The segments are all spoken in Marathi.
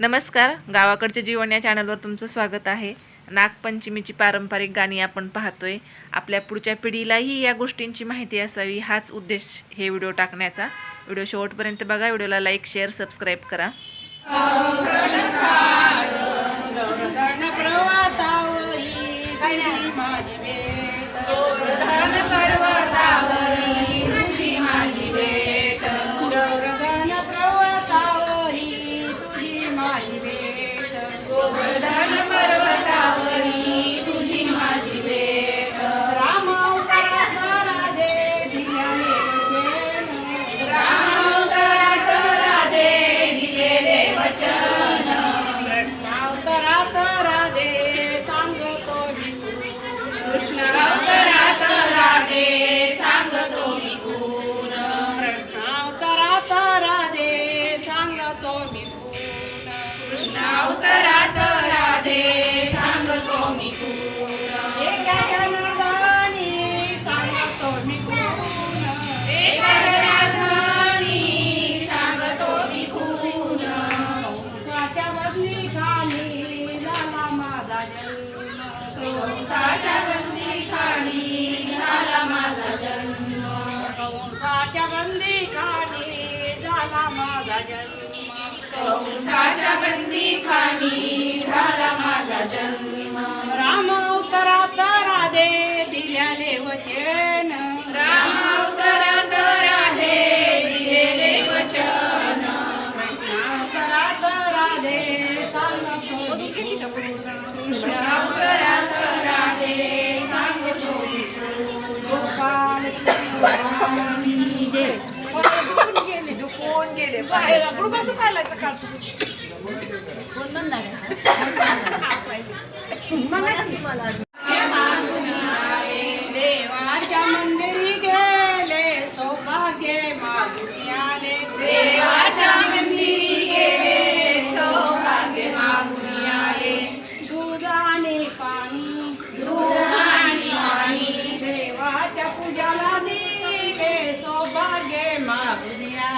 नमस्कार गावाकडचे जीवन या चॅनलवर तुमचं स्वागत आहे. नागपंचमीची पारंपरिक गाणी आपण पाहतोय. आपल्या पुढच्या पिढीलाही या गोष्टींची माहिती असावी हाच उद्देश हे व्हिडिओ टाकण्याचा. व्हिडिओ शेवटपर्यंत बघा व्हिडिओला लाईक शेअर सबस्क्राईब करा. कृष्ण अवतारात राधे सांगतो मी सांगतो सांगतो बदली खाली झाला माझा जन्म. कंसाच्या बंदी खाली झाला माझा जन्म कंसाच्या बंदी खाली झाला माझा जन्म. कंसाच्या बंदी खाली झाला माझा जन्म. राम अवतारात राधे दिल्याले वचन राम अवतारात राधे दिलेले वचन कृष्ण अवतारात राधे अवतारात राधे गुण. गोपाल दुखून गेले बाहेर गुडघा दुखायला सकाळपासून. देवाच्या मंदिरी गेले सौभाग्य मागून आले. देवाच्या मंदिरी गेले सौभाग्य मागून आले. दूध आणि पाणी दूध आणि पाणी. देवाच्या पूजाला दिले सौभाग्य मागून आले देवाच्या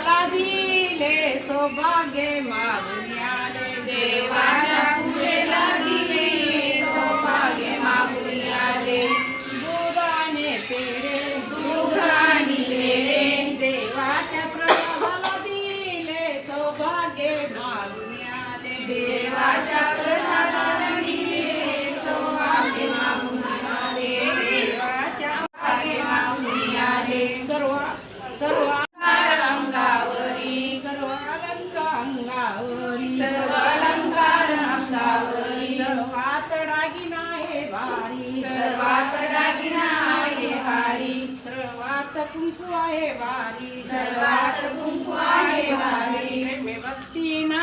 पूजाला दिले सौभाग्य मागून आले. देवाच्या पूजेला दिले सौभाग्य मागून आले. दुधाने पेरे दूध पेरे देवाच्या प्रसादाला दिले सौभाग्य मागून आले. देवाच्या कुंकू आहे भारी सर्वात कुंकू आहे प्रेमे भक्ती न